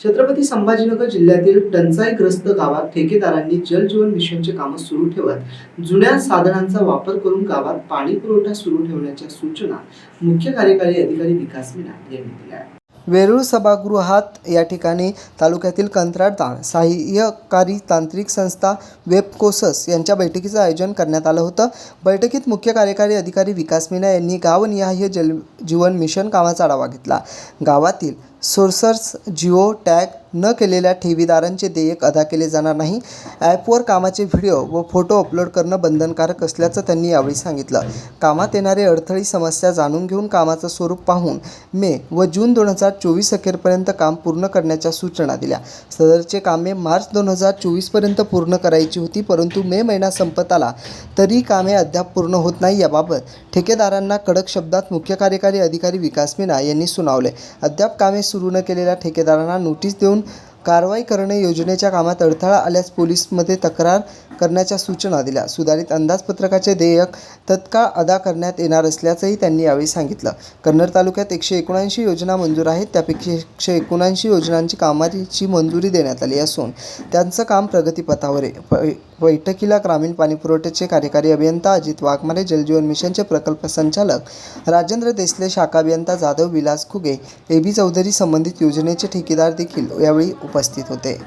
छत्रपती संभाजीनगर जिल्ह्यातील टंचाईग्रस्त गावात ठेकेदारांनी जलजीवन मिशनचे काम सुरू ठेवत जुन्या साधनांचा वापर करून गावात पाणी पुरवठा सुरू ठेवण्याच्या सूचना मुख्य कार्यकारी अधिकारी विकास मीना यांनी दिल्या वेरूळ सभागृहात या ठिकाणी तालुक्यातील कंत्राटदार सहाय्यकारी तांत्रिक संस्था वेबकोसस यांच्या बैठकीचं आयोजन करण्यात आलं होतं. बैठकीत मुख्य कार्यकारी अधिकारी विकास मीना यांनी गावनिहाय जल जीवन मिशन कामाचा आढावा घेतला. गावातील सोर्सर्स जिओ टॅग न केलेल्या ठेवीदारांचे देयक अदा केले जाणार नाही. ॲपवर कामाचे व्हिडिओ व फोटो अपलोड करणं बंधनकारक असल्याचं त्यांनी यावेळी सांगितलं. कामात येणारे अडथळी समस्या जाणून घेऊन कामाचं स्वरूप पाहून मे व जून दोन हजार चोवीस अखेरपर्यंत काम पूर्ण करण्याच्या सूचना दिल्या. सदरचे कामे मार्च दोन हजार चोवीसपर्यंत पूर्ण करायची होती परंतु मे महिना संपत आला तरी कामे अद्याप पूर्ण होत नाही याबाबत ठेकेदारांना कडक शब्दात मुख्य कार्यकारी अधिकारी विकास मीना यांनी सुनावले. अद्याप कामे सुरू न केलेल्या ठेकेदारांना नोटीस देऊन कारवाई करणे योजनेच्या कामात अडथळा आल्यास पोलीसमध्ये तक्रार करण्याच्या सूचना दिल्या. सुधारित अंदाजपत्रकाचे देयक तत्काळ अदा करण्यात येणार असल्याचंही त्यांनी यावेळी सांगितलं. कन्नड तालुक्यात एकशे एकोणऐंशी योजना मंजूर आहेत. त्यापैकी एकशे एकोणऐंशी योजनांची कामाची मंजुरी देण्यात आली असून त्यांचं काम प्रगतीपथावर आहे. बैठकीला ग्रामीण पाणीपुरवठ्याचे कार्यकारी अभियंता अजित वाघमारे जलजीवन मिशनचे प्रकल्प संचालक राजेंद्र देसले शाखा अभियंता जाधव विलास खुगे ए बी चौधरी संबंधित योजनेचे ठेकेदार देखील यावेळी उपस्थित होते.